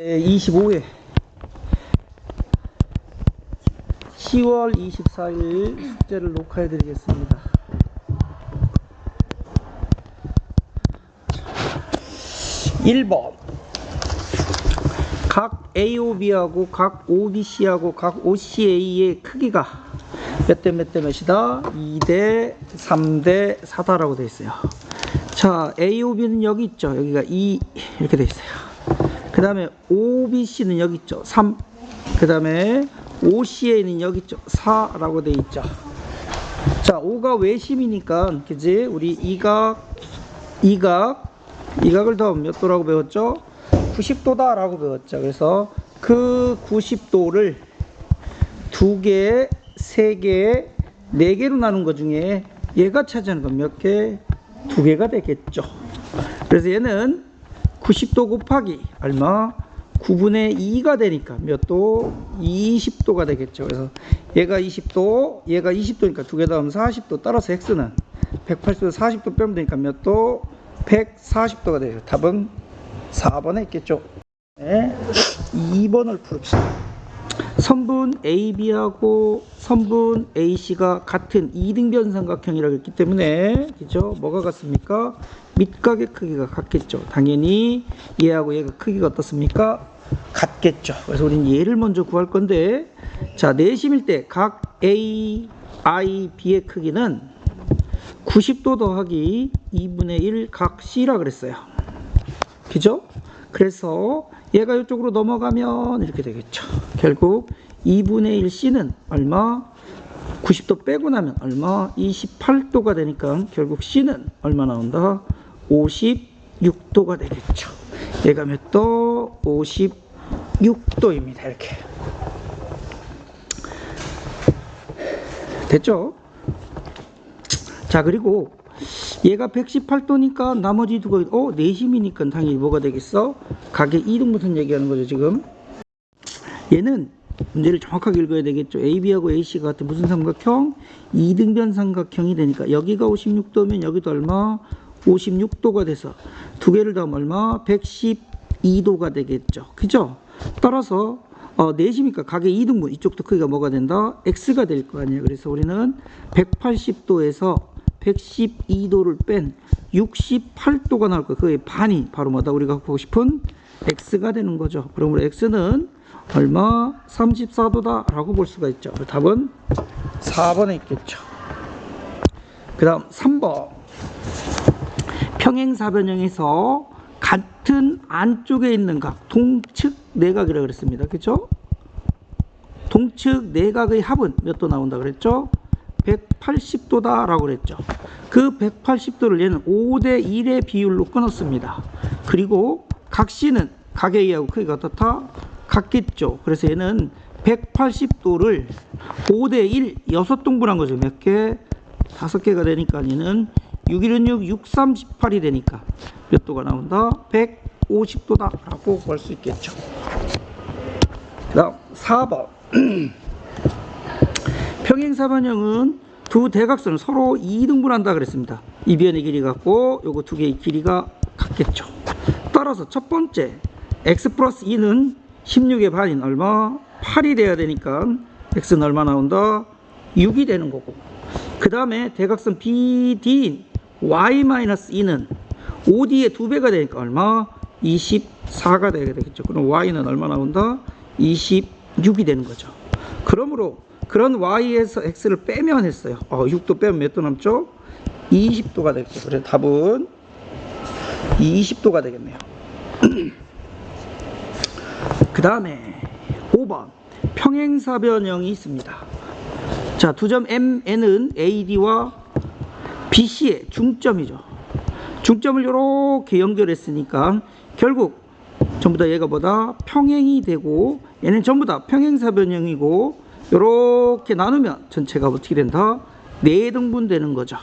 25회 10월 24일 숙제를 녹화해 드리겠습니다. 일번각 AOB하고 각 OBC하고 각 OCA의 크기가 몇 대 몇 대 몇이다? 2대 3대 4다라고 되어 있어요. 자, AOB는 여기 있죠. 여기가 2 이렇게 되어 있어요. 그 다음에 OBC는 여기 있죠. 3. 그 다음에 OCA는 여기 있죠. 4라고 되어 있죠. 자, 5가 외심이니까, 그지? 우리 이각, 이각, 이각을 더하면 몇 도라고 배웠죠? 90도다라고 배웠죠. 그래서 그 90도를 두 개, 세 개, 네 개로 나눈 것 중에 얘가 차지하는 건 몇 개? 두 개가 되겠죠. 그래서 얘는 90도 곱하기 얼마? 9분의 2가 되니까 몇 도? 20도가 되겠죠. 그래서 얘가 20도, 얘가 20도니까 두 개 더하면 40도. 따라서 x는 180도, 40도 빼면 되니까 몇 도? 140도가 돼요. 답은 4번에 있겠죠. 네. 2번을 풀읍시다. 선분 AB하고 선분 AC가 같은 이등변 삼각형이라고 했기 때문에 그죠? 뭐가 같습니까? 밑각의 크기가 같겠죠. 당연히 얘하고 얘가 크기가 어떻습니까? 같겠죠. 그래서 우리는 얘를 먼저 구할 건데 자 내심일 때 각 A, I, B의 크기는 90도 더하기 2분의 1 각 C라 그랬어요. 그죠? 그래서 얘가 이쪽으로 넘어가면 이렇게 되겠죠. 결국 2분의 1C는 얼마? 90도 빼고 나면 얼마? 28도가 되니까 결국 C는 얼마 나온다? 56도가 되겠죠. 얘가 몇 도? 56도입니다. 이렇게. 됐죠? 자, 그리고 얘가 118도니까 나머지 두가 어 내심이니까 당연히 뭐가 되겠어? 가게 2등분선 얘기하는 거죠 지금. 얘는 문제를 정확하게 읽어야 되겠죠. AB하고 AC가 같은 무슨 삼각형? 2등변 삼각형이 되니까 여기가 56도면 여기도 얼마? 56도가 돼서 두 개를 더하면 얼마? 112도가 되겠죠. 그죠? 따라서 어, 내심이니까 가게 2등분 이쪽도 크기가 뭐가 된다? X가 될 거 아니에요. 그래서 우리는 180도에서 112도를 뺀 68도가 나올 거예요. 그의 반이 바로 뭐다? 우리가 보고 싶은 x가 되는 거죠. 그러므로 x는 얼마? 34도다 라고 볼 수가 있죠. 답은 4번에 있겠죠. 그 다음 3번 평행사변형에서 같은 안쪽에 있는 각 동측 내각이라고 그랬습니다. 그렇죠? 동측 내각의 합은 몇 도 나온다 그랬죠? 180도다 라고 그랬죠. 그 180도를 얘는 5대 1의 비율로 끊었습니다. 그리고 각시는 각에 의하고 크기가 어떻다? 같겠죠. 그래서 얘는 180도를 5대 1, 6동분한 거죠. 몇 개? 5개가 되니까 얘는 6 1은 6, 6, 38이 되니까 몇 도가 나온다? 150도다 라고 볼 수 있겠죠. 그 다음 4번 평행사변형은 두 대각선을 서로 2등분한다 그랬습니다. 이 변의 길이 같고 요거 두 개의 길이가 같겠죠. 따라서 첫 번째 x 플러스 2는 16의 반인 얼마? 8이 돼야 되니까 x는 얼마 나온다? 6이 되는 거고 그 다음에 대각선 BD인 y 마이너스 2는 OD의 두 배가 되니까 얼마? 24가 되게 되겠죠. 그럼 y는 얼마 나온다? 26이 되는 거죠. 그러므로 그런 y에서 x를 빼면 했어요. 어, 6도 빼면 몇 도 남죠? 20도가 되겠죠. 그래서 답은 20도가 되겠네요. 그 다음에 5번 평행사 변형이 있습니다. 자, 두 점 MN은 AD와 BC의 중점이죠. 중점을 이렇게 연결했으니까 결국 전부 다 얘가 보다 평행이 되고 얘는 전부 다 평행사 변형이고 이렇게 나누면 전체가 어떻게 된다? 4등분 되는 거죠.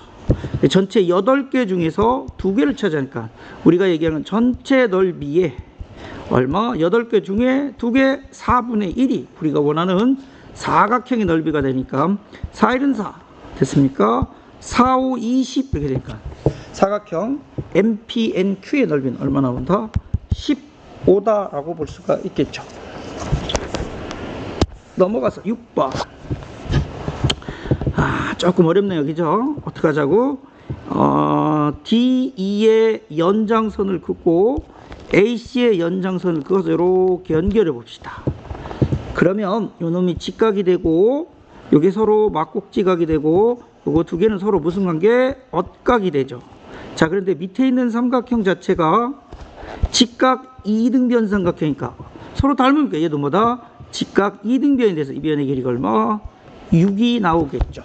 전체 8개 중에서 2개를 차지하니까 우리가 얘기하는 전체 넓이에 얼마? 8개 중에 2개 4분의 1이 우리가 원하는 사각형의 넓이가 되니까 4, 1은 4 됐습니까? 4, 5, 20 이렇게 되니까 사각형 MPNQ의 넓이는 얼마 나온다? 10 5다라고 볼 수가 있겠죠. 넘어가서 6번. 아, 조금 어렵네요. 그죠? 어떻게 하자고? 어, D2의 연장선을 긋고 AC의 연장선을 그어서 이렇게 연결해 봅시다. 그러면 요 놈이 직각이 되고 요게 서로 막곡지각이 되고 요거 두 개는 서로 무슨 관계? 엇각이 되죠. 자, 그런데 밑에 있는 삼각형 자체가 직각 2등변 삼각형이니까 서로 닮으니까 얘도 뭐다? 직각 2등변이 돼서 이 변의 길이가 얼마? 6이 나오겠죠.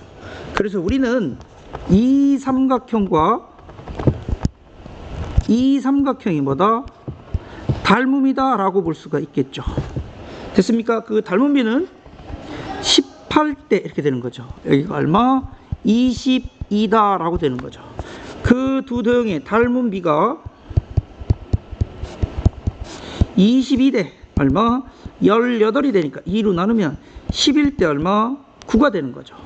그래서 우리는 이 삼각형과 이 삼각형이 뭐다? 닮음이다 라고 볼 수가 있겠죠. 됐습니까? 그 닮음비는 18대 이렇게 되는 거죠. 여기가 얼마? 22다 라고 되는 거죠. 그 두 도형의 닮음비가 22대 얼마? 18이 되니까 2로 나누면 11대 얼마? 9가 되는 거죠.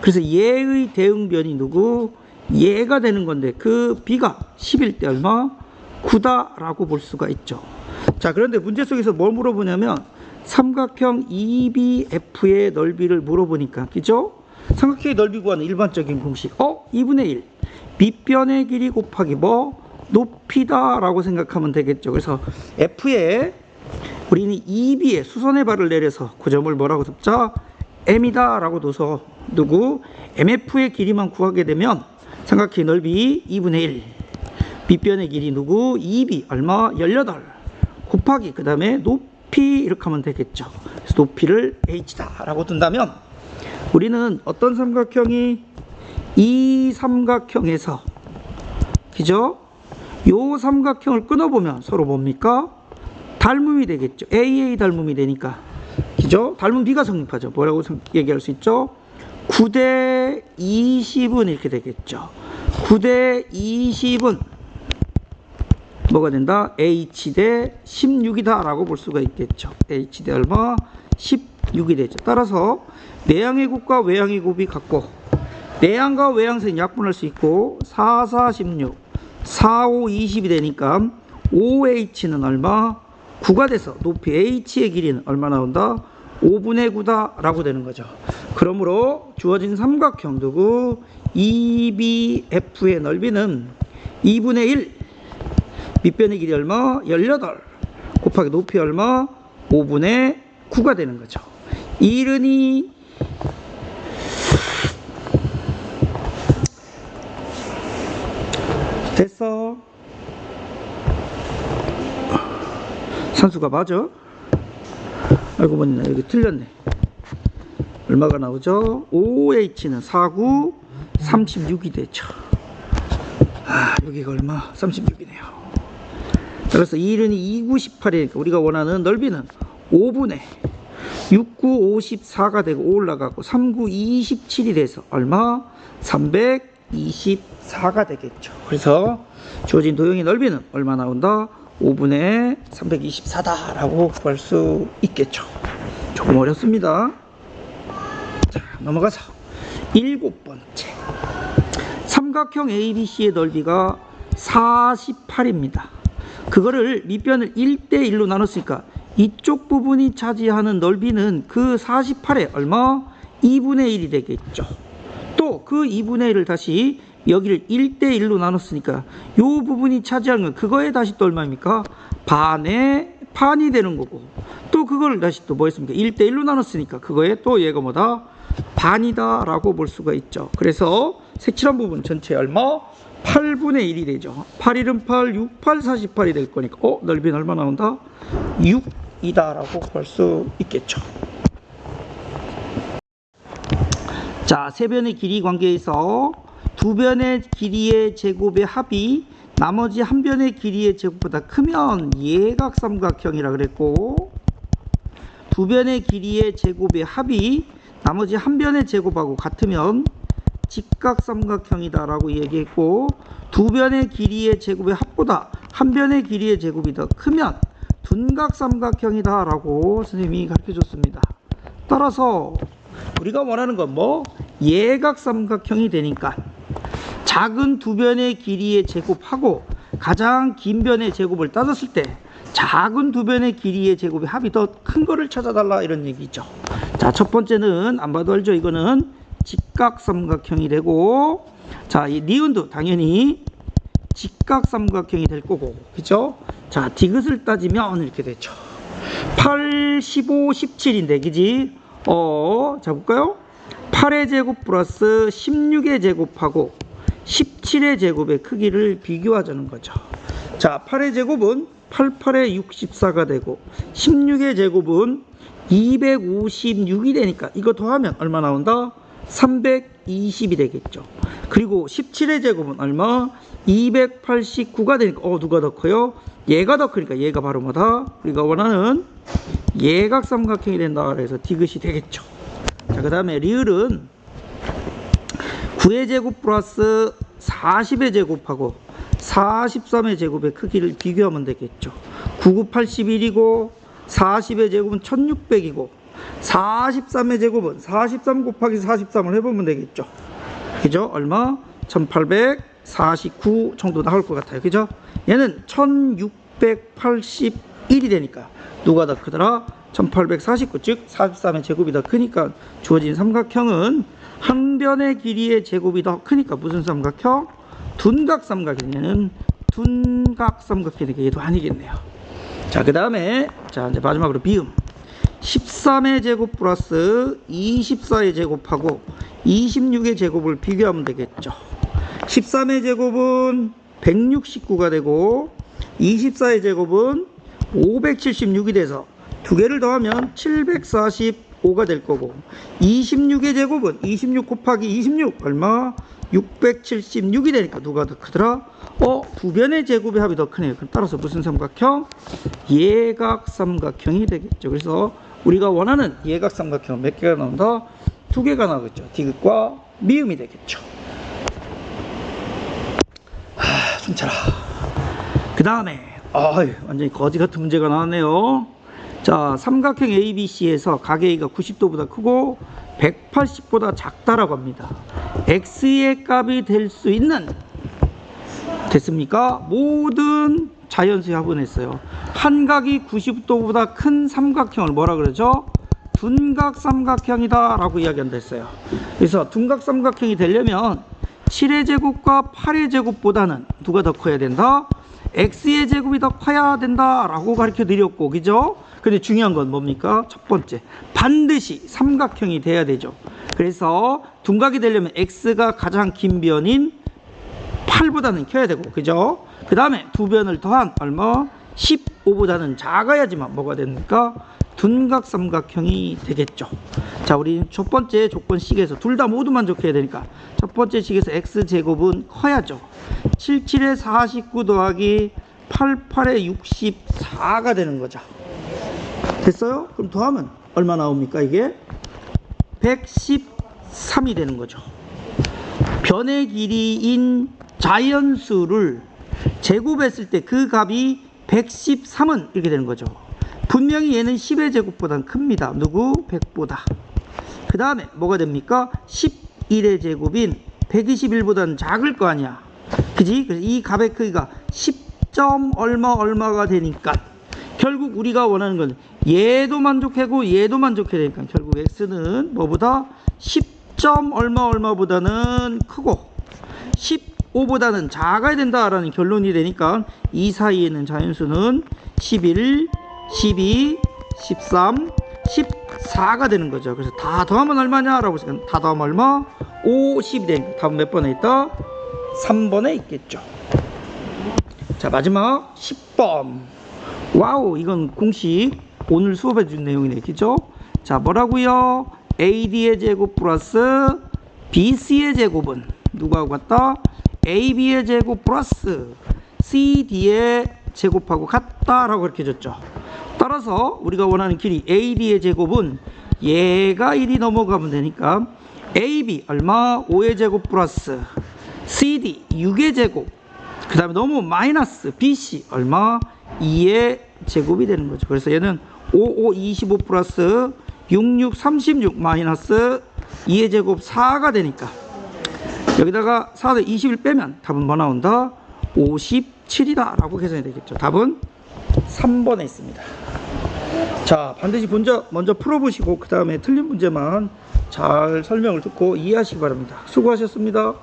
그래서 얘의 대응변이 누구? 얘가 되는 건데 그 비가 11대 얼마? 9다라고 볼 수가 있죠. 자, 그런데 문제 속에서 뭘 물어보냐면 삼각형 EBF의 넓이를 물어보니까 그죠? 삼각형의 넓이 구하는 일반적인 공식. 어? 2분의 1. 밑변의 길이 곱하기 뭐? 높이다라고 생각하면 되겠죠. 그래서 F에 우리는 EB에 수선의 발을 내려서 그 점을 뭐라고 잡자? M이다 라고 둬서 누구? MF의 길이만 구하게 되면 삼각형의 넓이 2분의 1. 밑변의 길이 누구? 2B 얼마? 18 곱하기 그 다음에 높이 이렇게 하면 되겠죠. 그래서 높이를 H다 라고 둔다면 우리는 어떤 삼각형이 이 삼각형에서 그죠? 요 삼각형을 끊어보면 서로 뭡니까? 닮음이 되겠죠. AA 닮음이 되니까. 그죠? 닮은 B가 성립하죠. 뭐라고 성- 얘기할 수 있죠? 9대 20은 이렇게 되겠죠. 9대 20은 뭐가 된다? H 대 16이다 라고 볼 수가 있겠죠. H 대 얼마? 16이 되죠. 따라서 내양의 곱과 외양의 곱이 같고 내양과 외양선 약분할 수 있고 4, 4, 16, 4, 5, 20이 되니까 5H는 얼마? 9가 돼서 높이 H의 길이는 얼마 나온다? 5분의 9다 라고 되는 거죠. 그러므로 주어진 삼각형 누구? EBF의 넓이는 2분의 1 밑변의 길이 얼마? 18 곱하기 높이 얼마? 5분의 9가 되는 거죠. 이른이 됐어. 산수가 맞아? 알고 보니 나 여기 틀렸네. 얼마가 나오죠? OH는 49, 36이 되죠. 아, 여기가 얼마? 36이네요. 그래서 1은 298이니까 우리가 원하는 넓이는 5분의 69, 54가 되고 올라가고 39, 27이 돼서 얼마? 324가 되겠죠. 그래서 주어진 도형의 넓이는 얼마 나온다? 5분의 324다라고 구할 수 있겠죠. 조금 어렵습니다. 자, 넘어가서 일곱 번째. 삼각형 ABC의 넓이가 48입니다. 그거를 밑변을 1대1로 나눴으니까 이쪽 부분이 차지하는 넓이는 그 48에 얼마? 2분의 1이 되겠죠. 또 그 2분의 1을 다시 여기를 1대1로 나눴으니까 이 부분이 차지하는 건 그거에 다시 또 얼마입니까? 반의 반이 되는 거고 또 그걸 다시 또 뭐 했습니까? 1대1로 나눴으니까 그거에 또 얘가 뭐다? 반이다 라고 볼 수가 있죠. 그래서 색칠한 부분 전체 얼마? 8분의 1이 되죠. 8, 1은 8, 6, 8, 48이 될 거니까 어? 넓이는 얼마 나온다? 6이다 라고 볼 수 있겠죠. 자, 세 변의 길이 관계에서 두 변의 길이의 제곱의 합이 나머지 한 변의 길이의 제곱보다 크면 예각삼각형이라 그랬고 두 변의 길이의 제곱의 합이 나머지 한 변의 제곱하고 같으면 직각삼각형이다라고 얘기했고 두 변의 길이의 제곱의 합보다 한 변의 길이의 제곱이 더 크면 둔각삼각형이다라고 선생님이 가르쳐 줬습니다. 따라서 우리가 원하는 건 뭐? 예각삼각형이 되니까 작은 두 변의 길이의 제곱하고 가장 긴 변의 제곱을 따졌을 때 작은 두 변의 길이의 제곱의 합이 더 큰 거를 찾아달라 이런 얘기죠. 자, 첫 번째는 안 봐도 알죠. 이거는 직각삼각형이 되고 자, 이 니은도 당연히 직각삼각형이 될 거고 그죠? 자, 디귿을 따지면 이렇게 되죠. 8, 15, 17인데 그지? 어, 자 볼까요? 8의 제곱 플러스 16의 제곱하고 17의 제곱의 크기를 비교하자는 거죠. 자, 8의 제곱은 8, 8의 64가 되고 16의 제곱은 256이 되니까 이거 더하면 얼마 나온다? 320이 되겠죠. 그리고 17의 제곱은 얼마? 289가 되니까 어 누가 더 커요? 얘가 더 크니까 얘가 바로 뭐다? 우리가 원하는 예각 삼각형이 된다 그래서 디귿이 되겠죠. 자, 그 다음에 리을은 9의 제곱 플러스 40의 제곱하고 43의 제곱의 크기를 비교하면 되겠죠. 99, 81이고 40의 제곱은 1600이고 43의 제곱은 43 곱하기 43을 해보면 되겠죠. 그죠? 얼마? 1849 정도 나올 것 같아요. 그죠? 얘는 1681이 되니까 누가 더 크더라? 1849, 즉 43의 제곱이 더 크니까 주어진 삼각형은 한 변의 길이의 제곱이 더 크니까 무슨 삼각형? 둔각 삼각형. 얘는 둔각 삼각형이니까 얘도 아니겠네요. 자, 그 다음에 자 이제 마지막으로 비음. 13의 제곱 플러스 24의 제곱하고 26의 제곱을 비교하면 되겠죠. 13의 제곱은 169가 되고 24의 제곱은 576이 돼서 두 개를 더하면 745가 될 거고 26의 제곱은 26 곱하기 26 얼마? 676이 되니까 누가 더 크더라? 어, 두 변의 제곱의 합이 더 크네요. 그럼 따라서 무슨 삼각형? 예각삼각형이 되겠죠. 그래서 우리가 원하는 예각삼각형 몇 개가 나온다? 두 개가 나오겠죠. 디귿과 미음이 되겠죠. 하, 숨차라. 그 다음에 아, 완전히 거지 같은 문제가 나왔네요. 자, 삼각형 ABC에서 각 A가 90도보다 크고 180보다 작다라고 합니다. X의 값이 될 수 있는 됐습니까? 모든 자연수의 합은 했어요. 한 각이 90도보다 큰 삼각형을 뭐라 그러죠? 둔각 삼각형이다 라고 이야기한다 했어요. 그래서 둔각 삼각형이 되려면 7의 제곱과 8의 제곱보다는 누가 더 커야 된다? X의 제곱이 더 커야 된다라고 가르쳐 드렸고 그죠? 근데 중요한 건 뭡니까? 첫 번째 반드시 삼각형이 돼야 되죠. 그래서 둔각이 되려면 x가 가장 긴 변인 8보다는 커야 되고 그죠? 그 다음에 두 변을 더한 얼마? 15보다는 작아야지만 뭐가 됩니까? 둔각 삼각형이 되겠죠. 자, 우리 첫 번째 조건 식에서 둘 다 모두 만족해야 되니까 첫 번째 식에서 x 제곱은 커야죠. 77에 49 더하기 88에 64가 되는 거죠. 됐어요? 그럼 더하면 얼마 나옵니까 이게? 113이 되는 거죠. 변의 길이인 자연수를 제곱했을 때 그 값이 113은 이렇게 되는 거죠. 분명히 얘는 10의 제곱보다는 큽니다. 누구? 100보다. 그 다음에 뭐가 됩니까? 11의 제곱인 121보다는 작을 거 아니야. 그지? 그래서 이 값의 크기가 10점 얼마 얼마가 되니까 결국 우리가 원하는 건 얘도 만족하고 얘도 만족해야 되니까 결국 x는 뭐보다 10점 얼마 얼마보다는 크고 15보다는 작아야 된다라는 결론이 되니까 이 사이에 있는 자연수는 11, 12, 13, 14가 되는 거죠. 그래서 다 더하면 얼마냐라고 생각. 다 더하면 얼마? 50이 되니까 답은 몇 번에 있다? 3번에 있겠죠. 자 마지막 10번. 와우 이건 공식 오늘 수업해 준 내용이네 그죠? 자 뭐라고요? AD의 제곱 플러스 BC의 제곱은 누구하고 같다? AB의 제곱 플러스 CD의 제곱하고 같다라고 그렇게 줬죠. 따라서 우리가 원하는 길이 AD의 제곱은 얘가 1이 넘어가면 되니까 AB 얼마? 5의 제곱 플러스 CD 6의 제곱 그 다음에 너무 마이너스 BC 얼마? 2의 제곱이 되는 거죠. 그래서 얘는 5, 5, 25 플러스 6, 6, 36 마이너스 2의 제곱 4가 되니까 여기다가 4도 21 빼면 답은 뭐 나온다? 57이다 라고 계산이 되겠죠. 답은 3번에 있습니다. 자, 반드시 먼저, 먼저 풀어보시고, 그 다음에 틀린 문제만 잘 설명을 듣고 이해하시기 바랍니다. 수고하셨습니다.